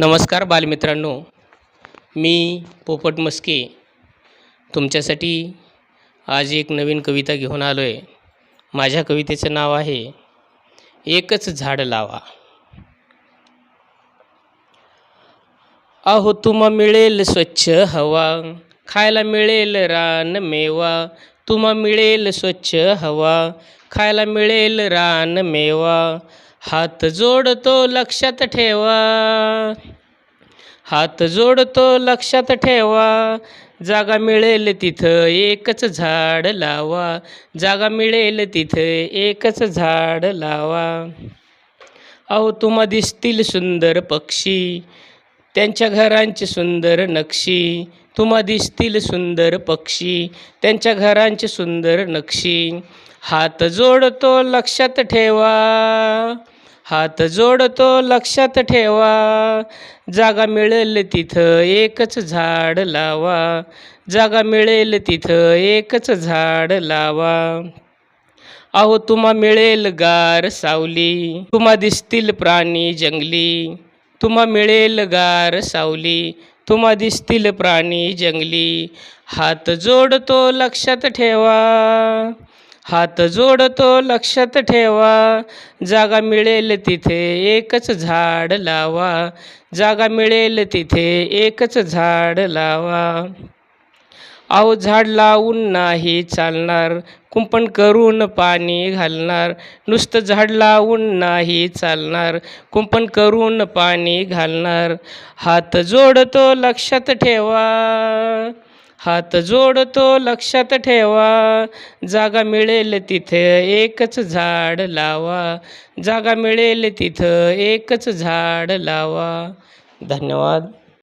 नमस्कार बालमित्रांनो मी पोपट मस्के. तुमच्यासाठी आज एक नवीन कविता घेऊन आलो आहे माझ्या कवितेचं नाव आहे एकच झाड लावा. अहो तुम्हा मिळेल स्वच्छ हवा खायला मिळेल रान मेवा. तुम्हा मिळेल स्वच्छ हवा खायला मिळेल रान मेवा. हात जोडतो लक्षात ठेवा. हात जोडतो लक्षात ठेवा. जागा मिळेल तिथं एकच झाड लावा. जागा मिळेल तिथं एकच झाड लावा. अहो तुम्हा दिसतील सुंदर पक्षी. त्यांच्या घरांची सुंदर नक्षी. तुम्हा दिसतील सुंदर पक्षी. त्यांच्या घरांची सुंदर नक्षी. हात जोडतो लक्षात ठेवा. हात जोडतो लक्षात ठेवा. जागा मिळेल तिथं एकच झाड लावा. जागा मिळेल तिथं एकच झाड लावा. अहो तुम्हा मिळेल गार सावली. तुम्हा दिसतील प्राणी जंगली. तुम्हा मिळेल गार सावली. तुम्हा दिसतील प्राणी जंगली. हात जोडतो लक्षात ठेवा. हात जोडतो लक्षात ठेवा. जागा मिळेल तिथे एकच झाड लावा. जागा मिळेल तिथे एकच झाड लावा. अहो झाड लावून नाही चालणार. कुंपण करून पाणी घालणार. नुसतं झाड लावून नाही चालणार. कुंपण करून पाणी घालणार. हात जोडतो लक्षात ठेवा. हात जोडतो लक्षात ठेवा. जागा मिळेल तिथं एकच झाड लावा. जागा मिळेल तिथं एकच झाड लावा. धन्यवाद.